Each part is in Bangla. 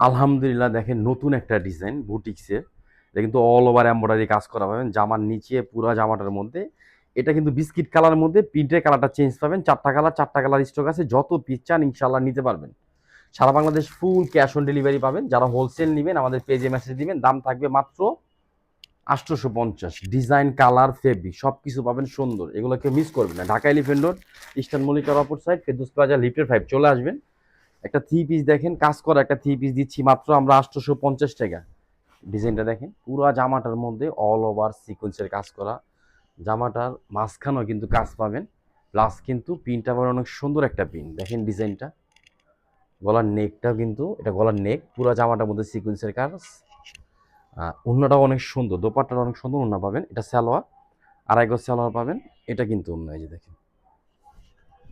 আলহামদুলিল্লাহ দেখেন নতুন একটা ডিজাইন বুটিক্সের। এটা কিন্তু অল ওভার এম্ব্রয়ডারি কাজ করা পাবেন, জামার নিচে পুরো জামাটার মধ্যে। এটা কিন্তু বিস্কিট কালার মধ্যে প্রিন্টের কালারটা চেঞ্জ পাবেন। চারটা কালার চারটা কালার স্টক আছে, যত পিস চান ইনশাল্লাহ নিতে পারবেন। সারা Bangladesh full cash on delivery পাবেন। যারা হোলসেল নেবেন, আমাদের পেজে মেসেজ দিবেন, দাম থাকবে মাত্র আটশোশো পঞ্চাশ। ডিজাইন কালার ফেব্রিক সব কিছু পাবেন সুন্দর। এগুলোকে মিস করবেন না। ঢাকা এলিফেন্ট রোড ইস্টার্ন মল্লিকার অপর সাইড ফেদুস প্লাজা লিফটের ফাইভ চলে আসবেন। একটা থ্রি পিস দেখেন, কাজ করা একটা থ্রি পিস দিচ্ছি, মাত্র আমরা আটশোশো পঞ্চাশ টাকা। ডিজাইনটা দেখেন, পুরো জামাটার মধ্যে অল ওভার সিকোয়েন্সের কাজ করা। জামাটার মাঝখানেও কিন্তু কাজ পাবেন প্লাস কিন্তু পিনটা আবার অনেক সুন্দর একটা পিন দেখেন ডিজাইনটা। গলার নেকটাও কিন্তু, এটা গলার নেক পুরো জামাটার মধ্যে সিকোয়েন্সের কাজ। অন্যটাও অনেক সুন্দর, দোপাট্টাটা অনেক সুন্দর অন্য পাবেন। এটা সালোয়ার, আড়াই গজ সালোয়ার পাবেন। এটা কিন্তু অন্য এই যে দেখেন।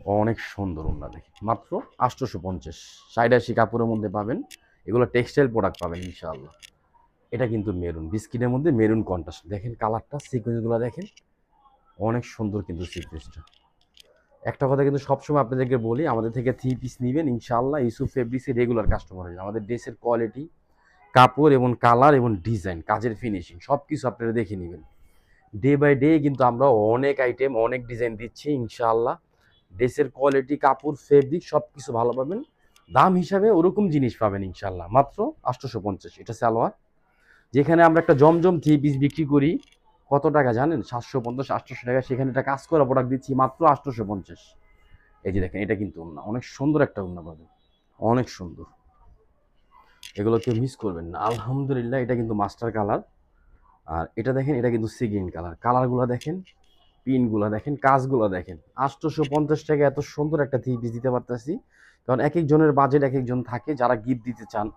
অনেক সুন্দর ওনা দেখেন মাত্র আটশোশো পঞ্চাশ। সাইড আশি কাপড়ের মধ্যে পাবেন, এগুলো টেক্সটাইল প্রোডাক্ট পাবেন ইনশাআল্লাহ। এটা কিন্তু মেরুন, বিস্কিটের মধ্যে মেরুন কন্ট্রাস্ট দেখেন কালারটা সিকোয়েন্সগুলো দেখেন, অনেক সুন্দর কিন্তু সিকোয়েন্সটা একটা কথা কিন্তু সবসময় আপনাদেরকে বলি, আমাদের থেকে থ্রি পিস নেবেন, ইনশাআল্লাহ ইউসুফ ফেব্রিক্সের রেগুলার কাস্টমার হয়ে আমাদের ড্রেসের কোয়ালিটি কাপড় এবং কালার এবং ডিজাইন কাজের ফিনিশিং সব কিছু আপনারা দেখে নেবেন। ডে বাই ডে কিন্তু আমরা অনেক আইটেম অনেক ডিজাইন দিচ্ছি ইনশাআল্লাহ। ড্রেসের কোয়ালিটি কাপড় ফেব্রিক সব কিছু ভালো পাবেন। দাম হিসাবে ওরকম জিনিস পাবেন ইনশাল্লাহ মাত্র আটশোশো পঞ্চাশ, এটা সালোয়ার। যেখানে আমরা একটা জমজম থ্রি পিস বিক্রি করি, কত টাকা জানেন? সাতশো পঞ্চাশ, আটশোশো টাকা। সেখানে একটা কাজ করা প্রোডাক্ট দিচ্ছি, মাত্র আটশোশো পঞ্চাশ। এই যে দেখেন, এটা কিন্তু ওন্না অনেক সুন্দর একটা ওন্না পাবেন। অনেক সুন্দর। এগুলো কেউ মিস করবেন না। আলহামদুলিল্লাহ, এটা কিন্তু মাস্টার কালার আর এটা দেখেন, এটা কিন্তু সিগ্রিন কালার কালারগুলো দেখেন পিনগুলো দেখেন, কাজগুলো দেখেন। আটশোশো পঞ্চাশ টাকা এত সুন্দর একটা থ্রি পিস দিতে পারতেছি। কারণ এক একজনের বাজেট এক একজন থাকে, যারা গিফট দিতে চান,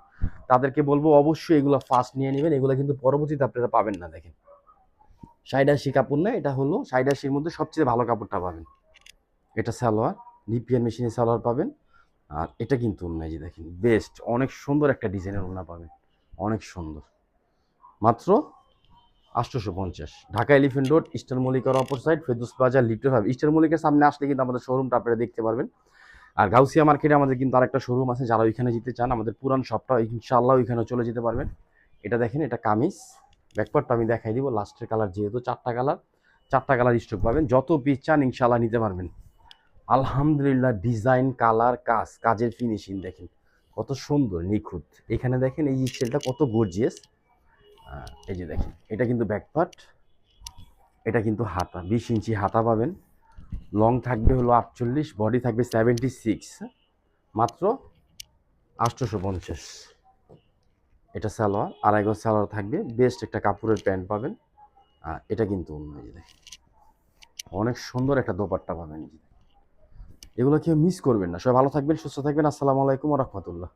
তাদেরকে বলব অবশ্যই এগুলো ফার্স্ট নিয়ে নেবেন। এগুলো কিন্তু পরবর্তীতে আপনারা পাবেন না, দেখেন। সাইডাশি কাপড় না, এটা হলো সাইডাশির মধ্যে সবচেয়ে ভালো কাপড়টা পাবেন। এটা সালোয়ার লিপিয়ান মেশিনে সালোয়ার পাবেন। আর এটা কিন্তু অন্য, এই যে দেখেন বেস্ট অনেক সুন্দর একটা ডিজাইনের ওনা পাবেন। অনেক সুন্দর। মাত্র আটশোশো পঞ্চাশ। ঢাকা এলিফেন্ট রোড, ইস্টার মল্লিকার অপর সাইড ফেদুস বাজার লিফটে হবে। ইস্টার মলিকের সামনে আসলে কিন্তু আমাদের শোরুমটা আপনারা দেখতে পারবেন। আর গাউসিয়া মার্কেটে আমাদের কিন্তু আরেকটা শোরুম আছে, যারা ওইখানে যেতে চান, আমাদের পুরান শপটা ইনশাল্লাহ ওইখানে চলে যেতে পারবেন। এটা দেখেন, এটা কামিজ। ব্যাকপার্টটা আমি দেখাই দিব লাস্টের কালার যেহেতু, চারটা কালার চারটা কালার স্টক পাবেন, যত পিস চান ইনশাল্লাহ নিতে পারবেন। আলহামদুলিল্লাহ ডিজাইন কালার কাজ, কাজের ফিনিশিং দেখেন, কত সুন্দর, নিখুঁত। এখানে দেখেন এই স্টাইলটা কত গর্জিয়াস এই যে দেখেন, এটা কিন্তু ব্যাকপার্ট এটা কিন্তু হাতা, বিশ ইঞ্চি হাতা পাবেন। লং থাকবে হলো আটচল্লিশ বডি থাকবে সেভেন্টি সিক্স মাত্র আটশোশো পঞ্চাশ। এটা সালোয়ার, আড়াই গজ সালোয়ার থাকবে বেস্ট একটা কাপড়ের প্যান্ট পাবেন। আর এটা কিন্তু অন্য দেখেন, অনেক সুন্দর একটা দোপাট্টা পাবেন। এগুলো কেউ মিস করবেন না। সবাই ভালো থাকবেন, সুস্থ থাকবেন। আসসালামু আলাইকুম রহমতুল্লাহ।